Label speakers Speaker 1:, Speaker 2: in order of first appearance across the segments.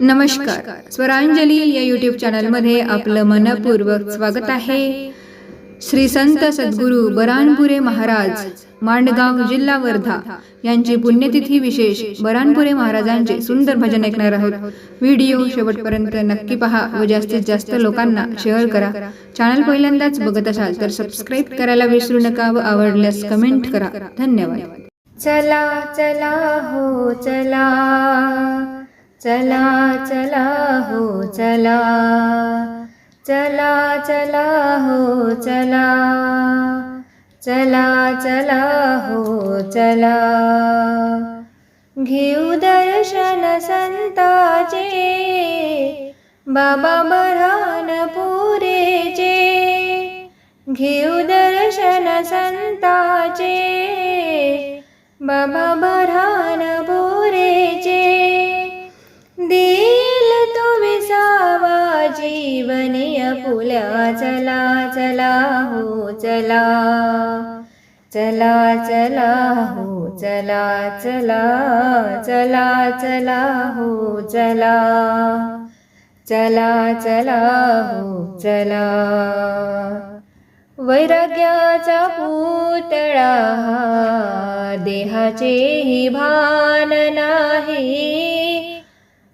Speaker 1: नमस्कार. स्वरांजली या यूट्यूब चॅनलमध्ये आपलं मनपूर्वक स्वागत आहे. श्री संत सद्गुरू बरानपुरे महाराज मांडगाव जिल्हा वर्धा यांची पुण्यतिथी विशेष बरानपुरे महाराजांचे सुंदर भजन ऐकणार आहोत. व्हिडिओ शेवटपर्यंत नक्की पहा व जास्तीत जास्त लोकांना शेअर करा. चॅनल पहिल्यांदाच बघत असाल तर सबस्क्राईब करायला विसरू नका व आवडल्यास कमेंट करा. धन्यवाद.
Speaker 2: चला चला हो चला. चला चला हो चला. चला चला हो चला. चला चला हो चला. घेऊ दर्शन संताचे बाबा बरान पुरेचे घेऊ दर्शन संताचे बाबा बरा फुल्या चला चला हो चला. चला चला हो चला चला चला चला हो चला. चला चला हो चला. वैराग्याचा पुतळा हा देहाचेही भान नाही.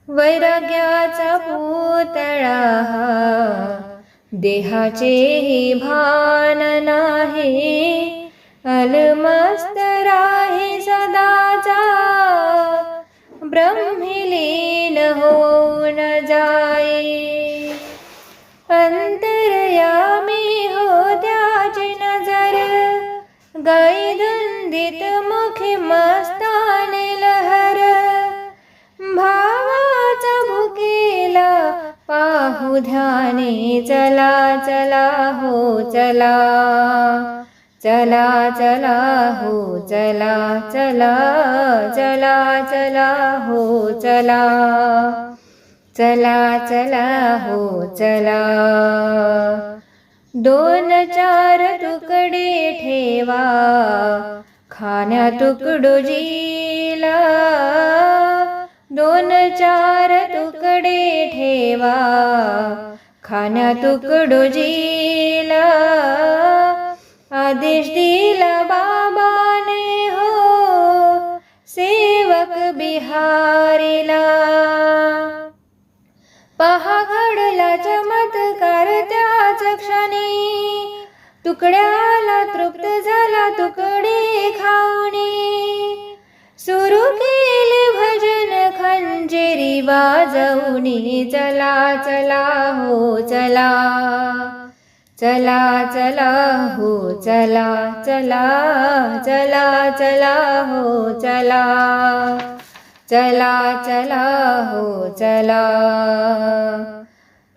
Speaker 2: वैराग्याचा पुतळा हा देहाचेही भान नाही. अलमस्त राही सदाचा. ब्रह्मिलीन होऊन जाई. अंतरयामी हो त्याची नजर. गाई मुखी मस्ता पाहू ध्याने चला चला हो चला. चला चला हो चला चला चला चला हो चला. चला चला हो चला. दोन चार तुकडे ठेवा. खाण्या तुकडोजीला दोन चार तुकडे ठेवा. खाना तुकडू तुकडोजीला आदेश दिला बाबाने हो. सेवक बिहारीला. पहा घडला चमत्कार त्याच क्षणी. तुकड्याला तृप्त झाला तुकडे खाऊनी. सुरू केले भजन मंजेरी वाजवणी चला चला हो चला. चला चला हो चला चला चला चला हो चला. चला चला हो चला.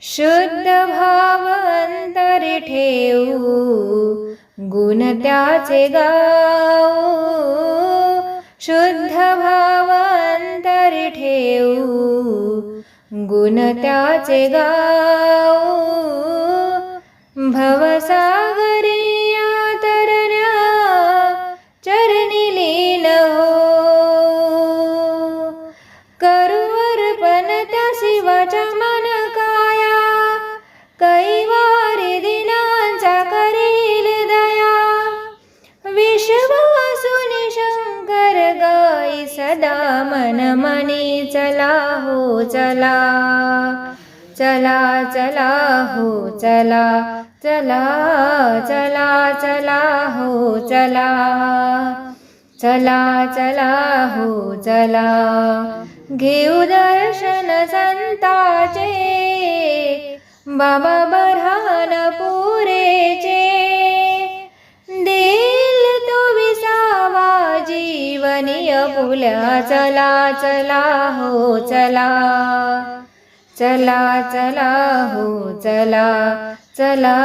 Speaker 2: शुद्ध भाव अंतरी ठेवू गुण त्याचे गाऊ. शुद्ध भाव अंतरी ठेवू गुण त्याचे गाऊ. भवसागरी तरण्या चरणी लीन हो. मन मनी चला हो चला चला चला हो चला चला चला चला हो चला चला चला हो चला. घेऊ दर्शन संताचे बाबा बरहान पुरेचे. जीवनीय फुल्या चला चला हो चला. चला चला हो चला. चला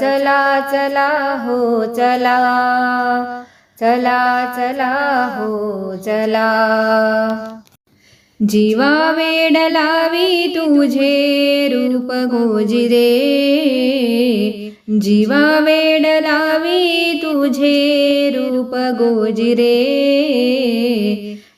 Speaker 2: चला चला हो चला. चला चला हो चला. जीवा वेड लावी तुझे रूप गोजिरे. जीवा वेड लावी तुझे रूप गोजिरे.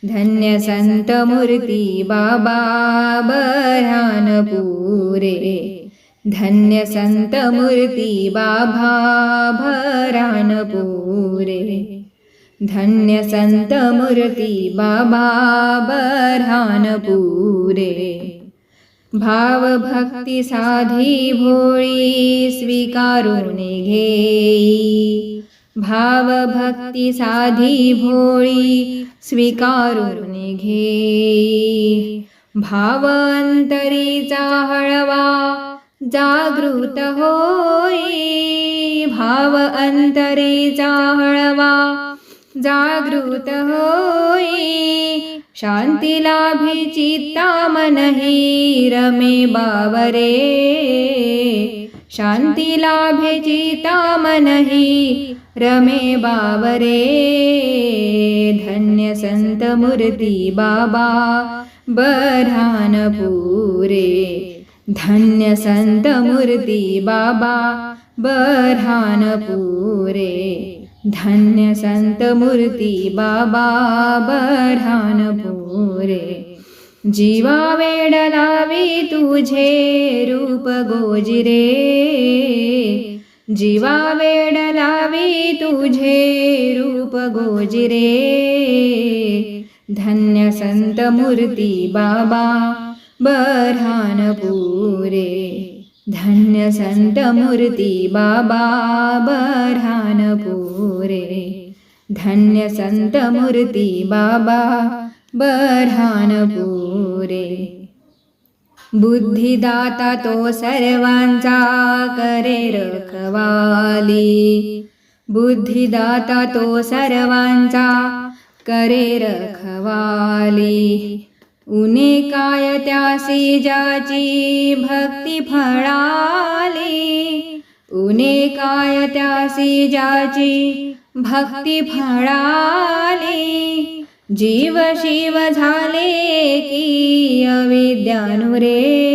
Speaker 2: धन्य संत मूर्ती बाबा बऱ्हाणपुरे धन्य संत मूर्ती बाबा भरानपुरे. धन्य संत मूर्ती बाबा बऱ्हाणपुरे भाव भक्ती साधी भोळी स्वीकारून घेई। भाव भक्ती साधी भोळी स्वीकारून घेई। भाव अंतरीचा हळवा जागृत होई। भाव अंतरीचा हळवा जागृत होई। शांती लाभी चित्ता मनही रमे बावरे। शांती लाभे चिता मनही रमे बावरे। धन्य संत मूर्ती बाबा बऱ्हाणपुरे धन्य संत मूर्ती बाबा बऱ्हाणपुरे मूर्ती बाबा बऱ्हाणपुरे जीवा वेड लावी तुझे रूप गोजिरे। जीवा वेड लावी तुझे रूप गोजिरे। धन्य संत मूर्ती बाबा बऱ्हाणपुरे धन्य संत मूर्ती बाबा बऱ्हाणपुरे धन्य संत मूर्ती बाबा बऱ्हाणपुरे बुद्धिदाता तो सर्वांचा करे रखवाली। बुद्धिदाता तो सर्वांचा करे रखवाली। उने काय त्यासी ज्याची भक्ती फळाली? उने काय त्यासी ज्याची भक्ती फळाली? जीव शिव झाले की अविद्यानुरे।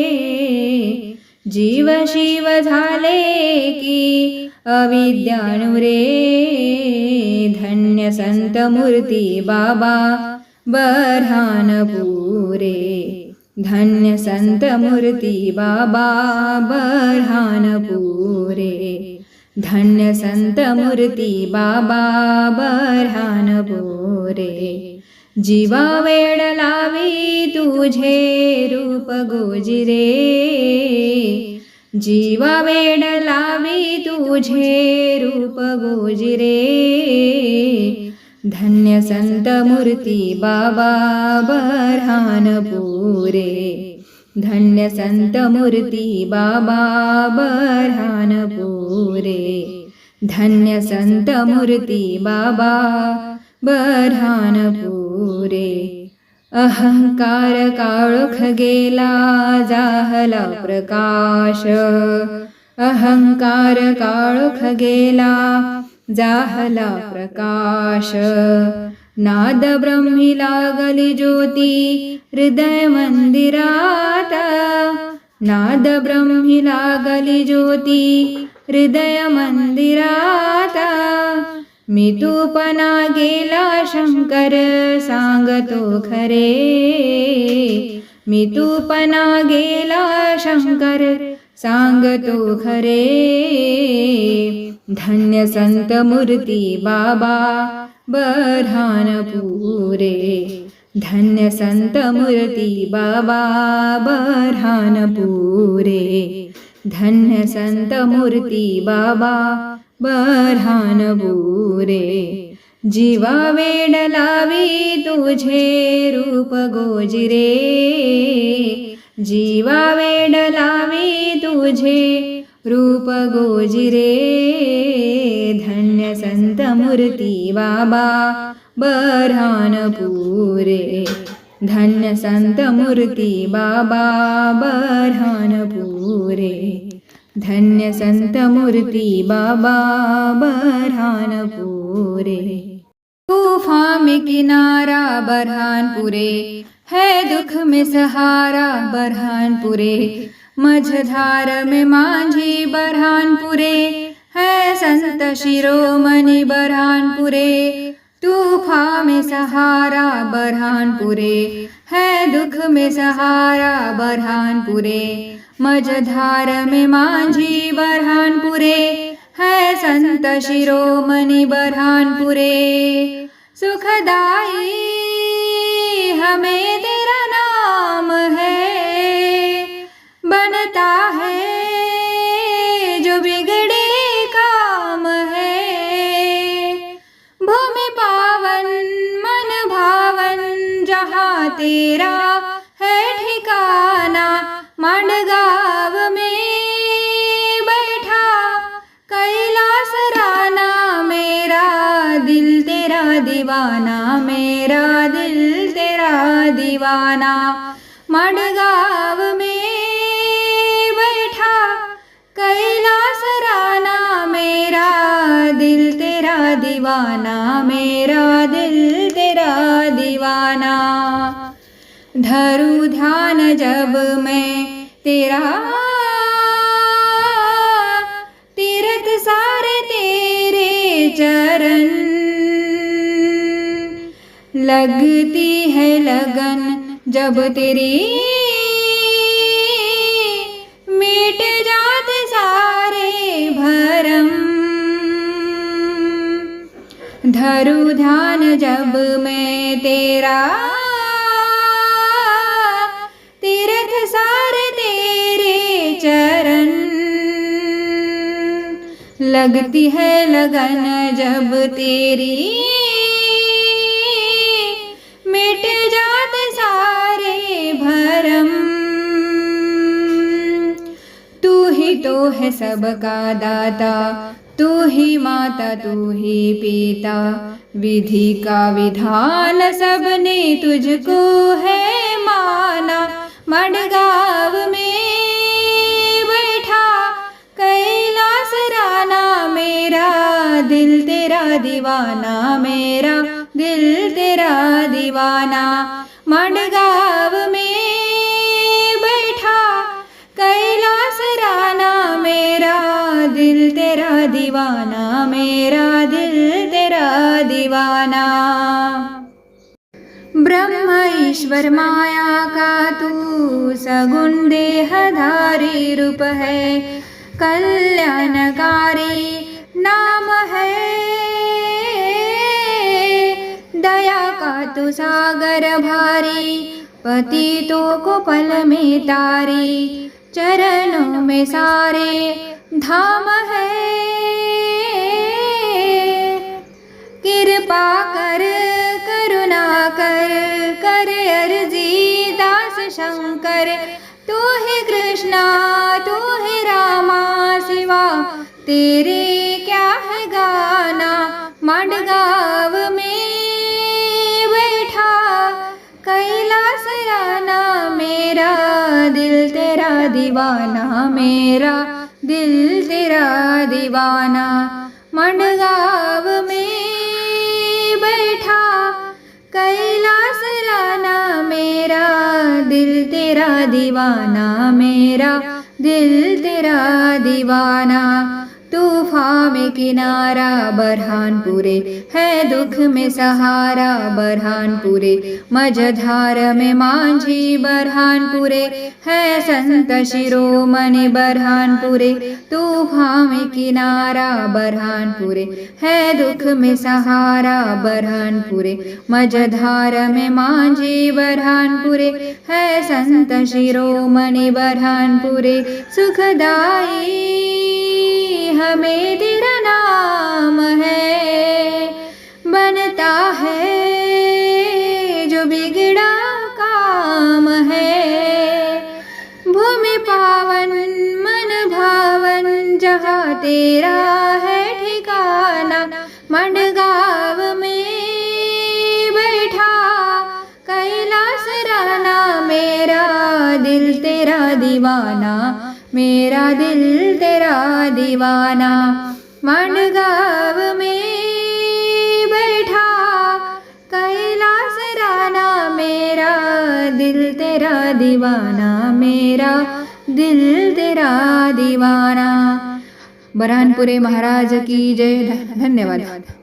Speaker 2: जीव शिव झाले की अविद्यानुरे। धन्य संत मूर्ती बाबा। बऱ्हाणपुरे धन्य संत मूर्ती बाबा बऱ्हाणपुरे धन्य संत मूर्ती बाबा बऱ्हाणपुरे जीवा वेड लावी तुझे रूप गोजिरे। जीवा वेड लावी तुझे रूप गोजिरे। धन्य संत मूर्ती बाबा बऱ्हाणपुरे धन्य संत मूर्ती बाबा बऱ्हाणपुरे धन्य संत मूर्ती बाबा बऱ्हाणपुरे अहंकार काळोख गेला जाहला प्रकाश. अहंकार काळोख गेला जाहला प्रकाश। नाद ब्रह्मी लागली ज्योती हृदय मंदिरात नाद ब्रह्मी लागली ज्योती हृदय मंदिरात मी तूपणा गेला शंकर सांगतो खरे। मी तूपणा गेला शंकर सांगतो खरे। धन्य संत मूर्ती बाबा बऱ्हाणपुरे धन्य संत मूर्ती बाबा बऱ्हाणपुरे धन्य संत मूर्ती बाबा बऱ्हाणपुरे जीवा वेड लावी तुझे रूप गोजिरे. जीवा वेड लावी तुझे रूपगोजिरे धन्यसन्तमूर्ति बाबा बर्हानपूरे धन्यसन्तमूर्ति बाबा बर्हानपूरे धन्यसन्तमूर्ति बाबा बर्हानपूरे। बाबा बरहानपुरेफामि किनारा बरहानपुरे है दुख में सहारा बरहानपुरे मझधार में मांझी बरहानपुरे है संत शिरोमणि बरहानपुरे तूफा में सहारा बरहानपुरे है दुख में सहारा बरहानपुरे मझधार में माझी बरहानपुरे है संत शिरोमणि बरहानपुरे। सुखदाई हमें तेरा दीवाना मडगाव में बैठा कैलास राना मेरा दिल तेरा दीवाना मेरा दिल तेरा दीवाना। धरू ध्यान जब मैं तेरा तीरथ सारे तेरे चरण लगती है लगन जब तेरी मिट जाते सारे भरम। धरु ध्यान जब मैं तेरा तीर्थ सारे तेरे चरण। लगती है लगन जब तेरी मिट जात सारे भरम। तू ही तो है सबका दाता तू ही माता तू ही पिता। विधि का विधान सबने तुझको है माना। मडगाव में बैठा कैलास राना मेरा दिल तेरा दीवाना मेरा। दिल तेरा दीवाना मडगाव में बैठा कैलास राना मेरा दिल तेरा दीवाना मेरा दिल तेरा दीवाना। ब्रह्म ईश्वर माया का तू सगुण देहधारी रूप है कल्याणकारी नाम है। तू सागर भारी पति तो पल में तारी चरणों में सारे धाम है। कृपा कर करुणा कर कर अर्जी दास शंकर तू ही कृष्णा तू ही रामा शिवा तेरे दीवाना मेरा दिल तेरा दीवाना मडगांव में बैठा कैलास राना मेरा दिल तेरा दीवाना मेरा दिल तेरा दीवाना। तूफ़ान में किनारा बरहानपुरे, है दुख में सहारा बरहानपुरे, मझधार में माझी बरहानपुरे, है संत शिरोमणि बरहानपुरे, तूफ़ान में किनारा बरहानपुरे, है दुख में सहारा बरहानपुरे, मझधार में माझी बरहानपुरे, है संत शिरोमणि बरहानपुरे, सुखदाई। हमें तेरा नाम है बनता है जो बिगड़ा काम है। भूमि पावन मन भावन जहाँ तेरा है ठिकाना मंडगांव में बैठा। कैलास राना मेरा दिल तेरा दीवाना मेरा दिल तेरा दीवाना मंडगांव में बैठा। कैलास राना मेरा दिल तेरा दीवाना, मेरा दिल तेरा दीवाना। बरहानपुरे महाराज की जय। धन्यवाद।